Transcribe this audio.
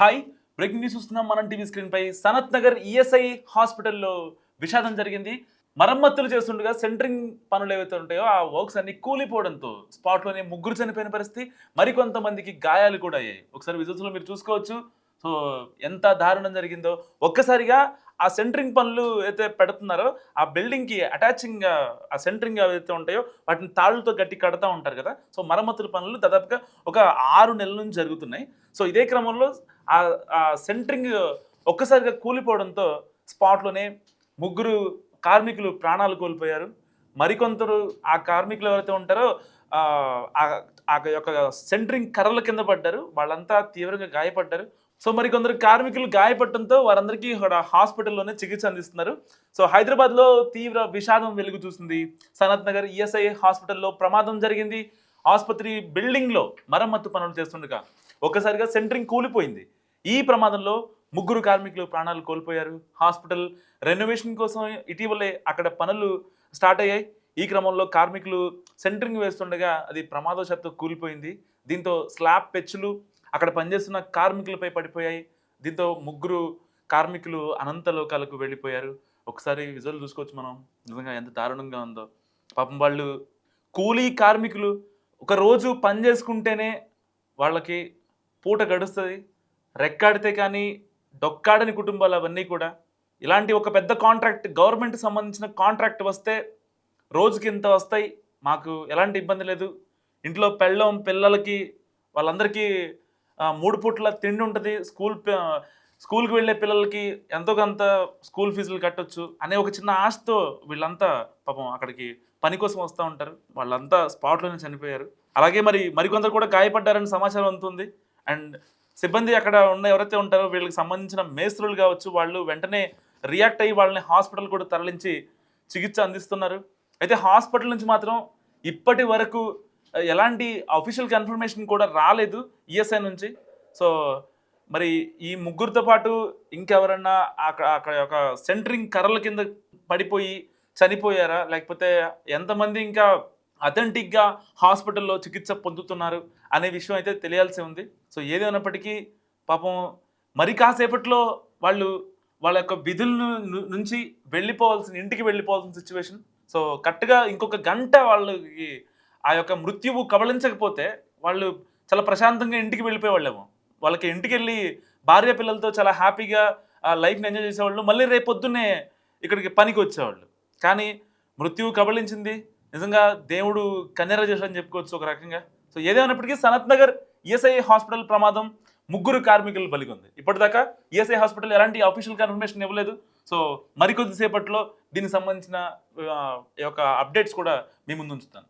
Hi. Breaking news చూస్తున్నాం మనం TV screen పై సనత్ నగర్ ఈఎస్ఐ హాస్పిటల్లో విషాదం జరిగింది. మరమ్మతులు చేస్తుండగా సెంటరింగ్ పనులు ఏవైతే ఉంటాయో ఆ వర్క్స్ అన్ని కూలిపోవడంతో స్పాట్లోనే ముగ్గురు చనిపోయిన పరిస్థితి. మరికొంతమందికి గాయాలు కూడా అయ్యాయి. ఒకసారి విజువల్స్లో మీరు చూసుకోవచ్చు. సో ఎంత దారుణం జరిగిందో. ఒక్కసారిగా ఆ సెంటరింగ్ పనులు అయితే పెడుతున్నారో ఆ బిల్డింగ్కి అటాచింగ్ ఆ సెంటరింగ్ ఏవైతే ఉంటాయో వాటిని తాళ్ళతో గట్టి కడతా ఉంటారు కదా. సో మరమ్మతుల పనులు దాదాపుగా ఒక ఆరు నెలల నుంచి జరుగుతున్నాయి. సో ఇదే క్రమంలో ఆ సెంటరింగ్ ఒక్కసారిగా కూలిపోవడంతో స్పాట్లోనే ముగ్గురు కార్మికులు ప్రాణాలు కోల్పోయారు. మరికొందరు ఆ కార్మికులు ఎవరైతే ఉంటారో ఆ యొక్క సెంటరింగ్ కర్రల కింద పడ్డారు. వాళ్ళంతా తీవ్రంగా గాయపడ్డారు. సో మరి కొందరు కార్మికులు గాయపడటంతో వారందరికీ హాస్పిటల్లోనే చికిత్స అందిస్తున్నారు. సో హైదరాబాద్లో తీవ్ర విషాదం వెలుగు చూసింది. సనత్ నగర్ ఈఎస్ఐ హాస్పిటల్లో ప్రమాదం జరిగింది. ఆసుపత్రి బిల్డింగ్లో మరమ్మతు పనులు చేస్తుండగా ఒక్కసారిగా సెంటరింగ్ కూలిపోయింది. ఈ ప్రమాదంలో ముగ్గురు కార్మికులు ప్రాణాలు కోల్పోయారు. హాస్పిటల్ రెనోవేషన్ కోసం ఇటీవలే అక్కడ పనులు స్టార్ట్ అయ్యాయి. ఈ క్రమంలో కార్మికులు సెంటరింగ్ వేస్తుండగా అది ప్రమాదవశాత్తు కూలిపోయింది. దీంతో స్లాబ్ పెచ్చులు అక్కడ పనిచేస్తున్న కార్మికులపై పడిపోయాయి. దీంతో ముగ్గురు కార్మికులు అనంత లోకాలకు వెళ్ళిపోయారు. ఒకసారి విజువల్ చూసుకోవచ్చు మనం. నిజంగా ఎంత దారుణంగా ఉందో. పాపం వాళ్ళు కూలీ కార్మికులు ఒక రోజు పని చేసుకుంటేనే వాళ్ళకి పూట గడుస్తుంది. రెక్కాడితే కానీ డొక్కాడని కుటుంబాలు అవన్నీ కూడా. ఇలాంటి ఒక పెద్ద కాంట్రాక్ట్ గవర్నమెంట్ సంబంధించిన కాంట్రాక్ట్ వస్తే రోజుకి ఇంత వస్తాయి మాకు ఎలాంటి ఇబ్బంది లేదు. ఇంట్లో పెళ్ళం పిల్లలకి వాళ్ళందరికీ మూడు పూట్ల తిండి ఉంటుంది. స్కూల్ స్కూల్కి వెళ్ళే పిల్లలకి ఎంతో కొంత స్కూల్ ఫీజులు కట్టొచ్చు అనే ఒక చిన్న ఆశతో వీళ్ళంతా పాపం అక్కడికి పని కోసం వస్తూ ఉంటారు. వాళ్ళంతా స్పాట్లోనే చనిపోయారు. అలాగే మరి మరికొందరు కూడా గాయపడ్డారని సమాచారం అందుతుంది. అండ్ సిబ్బంది అక్కడ ఉన్న ఎవరైతే ఉంటారో వీళ్ళకి సంబంధించిన మేస్త్రులు కావచ్చు వాళ్ళు వెంటనే రియాక్ట్ అయ్యి వాళ్ళని హాస్పిటల్ కూడా తరలించి చికిత్స అందిస్తున్నారు. అయితే హాస్పిటల్ నుంచి మాత్రం ఇప్పటి వరకు ఎలాంటి అఫీషియల్ కన్ఫర్మేషన్ కూడా రాలేదు ఈఎస్ఐ నుంచి. సో మరి ఈ ముగ్గురితో పాటు ఇంకెవరన్నా అక్కడ అక్కడ ఒక సెంటరింగ్ కర్రల కింద పడిపోయి చనిపోయారా? లేకపోతే ఎంతమంది ఇంకా అథెంటిక్గా హాస్పిటల్లో చికిత్స పొందుతున్నారు అనే విషయం అయితే తెలియాల్సి ఉంది. సో ఏదేమైనప్పటికీ పాపం మరి కాసేపట్లో వాళ్ళు వాళ్ళ యొక్క విధులను నుంచి వెళ్ళిపోవాల్సిన ఇంటికి వెళ్ళిపోవాల్సిన సిచ్యువేషన్ సో కరెక్ట్గా ఇంకొక గంట వాళ్ళకి ఆ యొక్క మృత్యువు కబళించకపోతే వాళ్ళు చాలా ప్రశాంతంగా ఇంటికి వెళ్ళిపోయేవాళ్ళేమో. వాళ్ళకి ఇంటికి వెళ్ళి భార్య పిల్లలతో చాలా హ్యాపీగా లైఫ్ని ఎంజాయ్ చేసేవాళ్ళు. మళ్ళీ రేపు పొద్దున్నే ఇక్కడికి పనికి వచ్చేవాళ్ళు. కానీ మృత్యువు కబళించింది. నిజంగా దేవుడు కన్నెర చేశాడని చెప్పుకోవచ్చు ఒక రకంగా. సో ఏదేమైనప్పటికీ సనత్ నగర్ ఈఎస్ఐ హాస్పిటల్ ప్రమాదం. ముగ్గురు కార్మికులు బలిగొంది. ఇప్పటిదాకా ఈఎస్ఐ హాస్పిటల్ ఎలాంటి అఫీషియల్ కన్ఫర్మేషన్ ఇవ్వలేదు. సో మరికొద్దిసేపట్లో దీనికి సంబంధించిన యొక్క అప్డేట్స్ కూడా మీ ముందు ఉంచుతాను.